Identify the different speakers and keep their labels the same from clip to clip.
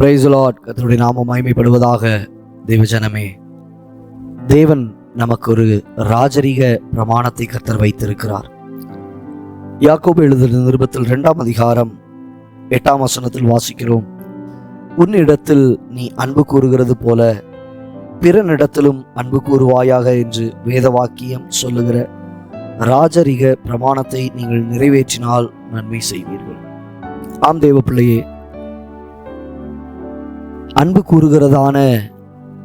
Speaker 1: Price Lord கர்த்தருடைய நாமம் மகிமைப்படுவதாக தேவஜனமே. தேவன் நமக்கு ஒரு ராஜரீக பிரமாணத்தை கத்தர் வைத்திருக்கிறார். யாக்கோபு எழுதின நிருபத்தில் இரண்டாம் அதிகாரம் எட்டாம் வசனத்தில் வாசிக்கிறோம். உன்னிடத்தில் நீ அன்பு கூறுகிறது போல பிறனிடத்திலும் அன்பு கூறுவாயாக என்று வேத வாக்கியம் சொல்லுகிற ராஜரிக பிரமாணத்தை நீங்கள் நிறைவேற்றினால் நன்மை செய்வீர்கள். ஆம் தேவ பிள்ளையே அன்பு கூறுகிறதான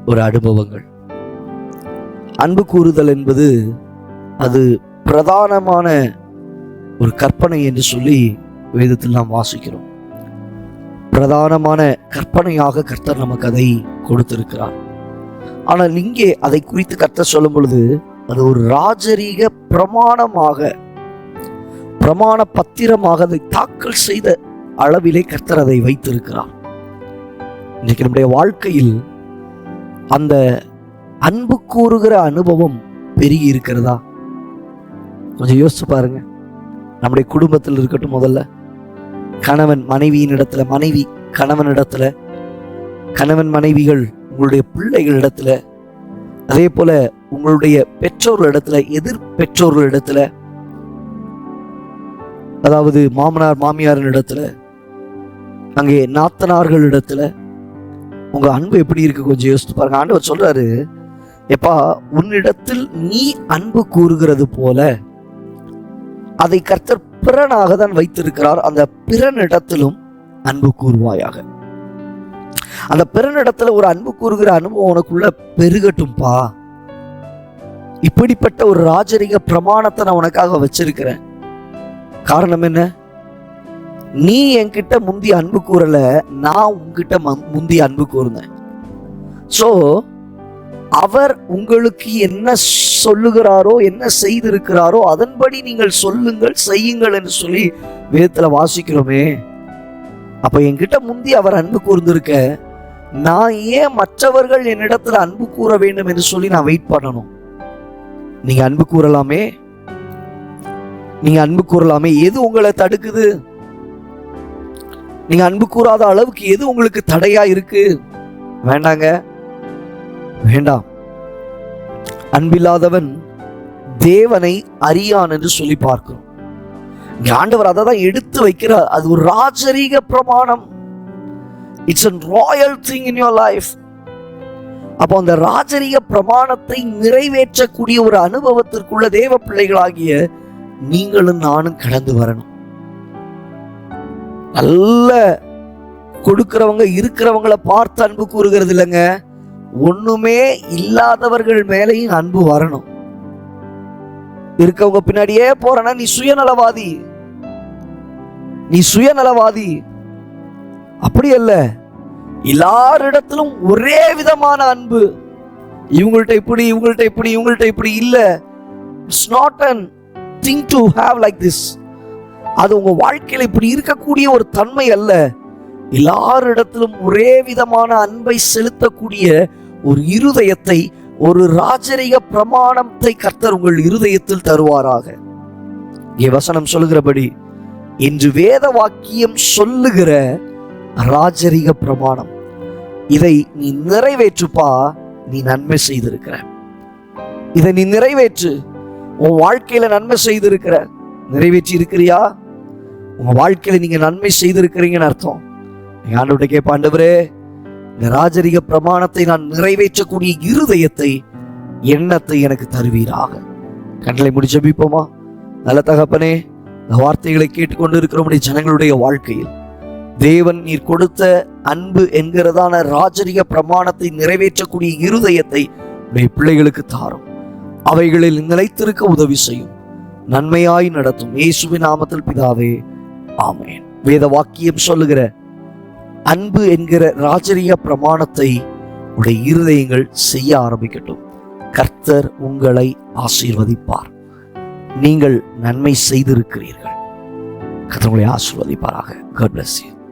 Speaker 1: ஒரு அனுபவங்கள். அன்பு கூறுதல் என்பது அது பிரதானமான ஒரு கற்பனை என்று சொல்லி வேதத்தில் நாம் வாசிக்கிறோம். பிரதானமான கற்பனையாக கர்த்தர் நமக்கு அதை கொடுத்திருக்கிறார். ஆனால் இங்கே அதை குறித்து கர்த்தர் சொல்லும் பொழுது அது ஒரு ராஜரீக பிரமாணமாக பிரமாண பத்திரமாக அதை தாக்கல் செய்த அளவிலே கர்த்தர் அதை வைத்திருக்கிறார். இன்னைக்கு நம்முடைய வாழ்க்கையில் அந்த அன்பு கூறுகிற அனுபவம் பெருகி இருக்கிறதா? கொஞ்சம் யோசிச்சு பாருங்க. நம்முடைய குடும்பத்தில் இருக்கட்டும் முதல்ல. கணவன் மனைவியின் இடத்துல மனைவி கணவன் இடத்துல கணவன் மனைவிகள் உங்களுடைய பிள்ளைகள் இடத்துல அதே போல உங்களுடைய பெற்றோர்கள் இடத்துல எதிர் பெற்றோர்கள் இடத்துல அதாவது மாமனார் மாமியாரின் இடத்துல அங்கே நாத்தனார்கள் இடத்துல உங்கள் அன்பு எப்படி இருக்குது கொஞ்சம் யோசித்து பாருங்க. ஆண்டவர் சொல்கிறாரு எப்பா உன்னிடத்தில் நீ அன்பு கூறுகிறது போல அதை கர்த்தர் பிறனாக தான் வைத்திருக்கிறார். அந்த பிறனிடத்திலும் அன்பு கூறுவாயாக. அந்த பிறனிடத்துல ஒரு அன்பு கூறுகிற அனுபவம் உனக்குள்ள பெருகட்டும்பா. இப்படிப்பட்ட ஒரு ராஜரிக பிரமாணத்தை நான் உனக்காக வச்சிருக்கிறேன். காரணம் என்ன? நீ என்கிட்ட முந்தி அன்பு கூறல நான் உங்ககிட்ட முந்தி அன்பு கூர்ந்தேன் சோ அவர் உங்களுக்கு என்ன சொல்லுகிறாரோ என்ன செய்திருக்கிறாரோ அதன்படி நீங்கள் சொல்லுங்கள் செய்யுங்கள் என்று சொல்லி வேதத்துல வாசிக்கிறோமே. அப்ப என்கிட்ட முந்தி அவர் அன்பு கூர்ந்திருக்க நான் ஏன் மற்றவர்கள் என்னிடத்துல அன்பு கூற வேண்டும் என்று சொல்லி நான் வெயிட் பண்ணணும். நீங்க அன்பு கூறலாமே. நீங்க அன்பு கூறலாமே. எது உங்களை தடுக்குது? நீங்க அன்பு கூறாத அளவுக்கு எது உங்களுக்கு தடையா இருக்கு? வேண்டாங்க. வேண்டாம். அன்பில்லாதவன் தேவனை அறியான் என்று சொல்லி பார்க்கிறோம். ஆண்டவர் அதை தான் எடுத்து வைக்கிறார். அது ஒரு ராஜரீக பிரமாணம். It's an royal thing in your life அப்போ அந்த ராஜரீக பிரமாணத்தை நிறைவேற்றக்கூடிய ஒரு அனுபவத்திற்குள்ள தேவ பிள்ளைகளாகிய நீங்களும் நானும் கடந்து வரணும். நல்ல கொடுக்கிறவங்க இருக்கிறவங்கள பார்த்து அன்பு கூறுகிறது இல்லைங்க. ஒண்ணுமே இல்லாதவர்கள் மேலேயும் அன்பு வரணும். இருக்கவங்க பின்னாடியே போறனா நீ சுயநலவாதி. நீ சுயநலவாதி. அப்படி அல்ல. எல்லாரிடத்திலும் ஒரே விதமான அன்பு. இவங்கள்ட்ட இப்படி இவங்கள்ட்ட இப்படி இவங்கள்ட்ட இப்படி இல்ல. It's not an thing to have like this அது உங்க வாழ்க்கையில இப்படி இருக்கக்கூடிய ஒரு தன்மை அல்ல. எல்லாரிடத்திலும் ஒரே விதமான அன்பை செலுத்தக்கூடிய ஒரு இருதயத்தை ஒரு ராஜரிக பிரமாணத்தை கர்த்தர் உங்கள் இருதயத்தில் தருவாராக. இங்கே வசனம் சொல்லுகிறபடி இன்று வேத வாக்கியம் சொல்லுகிற ராஜரிக பிரமாணம். இதை நீ நிறைவேற்றுப்பா நீ நன்மை செய்திருக்கிற. இதை நீ நிறைவேற்று உன் வாழ்க்கையில நன்மை செய்திருக்கிற. நிறைவேற்றி இருக்கிறியா உங்கள் வாழ்க்கையில் நீங்கள் நன்மை செய்திருக்கிறீங்கன்னு அர்த்தம். நீங்கள் ஆண்டவர்கிட்ட கேட்ப ஆண்டவரே இந்த ராஜரிக பிரமாணத்தை நான் நிறைவேற்றக்கூடிய இருதயத்தை எண்ணத்தை எனக்கு தருவீராக. கண்களை முடிச்ச ஜெபிப்போமா? நல்ல தகப்பனே இந்த வார்த்தைகளை கேட்டுக்கொண்டு இருக்கிற ஜனங்களுடைய வாழ்க்கையில். தேவன் நீர் கொடுத்த அன்பு என்கிறதான ராஜரிக பிரமாணத்தை நிறைவேற்றக்கூடிய இருதயத்தை உடைய பிள்ளைகளுக்கு தாரும். அவைகளில் நிலைத்திருக்க உதவி செய்யும். நன்மையாய் நடத்தும். இயேசுவின் நாமத்தில் பிதாவே ஆமேன். வேத வாக்கியம் சொல்லுகிற அன்பு என்கிற ராஜரிக பிரமாணத்தை உடைய இருதயங்கள் செய்ய ஆரம்பிக்கட்டும். கர்த்தர் உங்களை ஆசீர்வதிப்பார். நீங்கள் நன்மை செய்திருக்கிறீர்கள். கர்த்தர் உங்களை ஆசீர்வதிப்பாராக. God bless you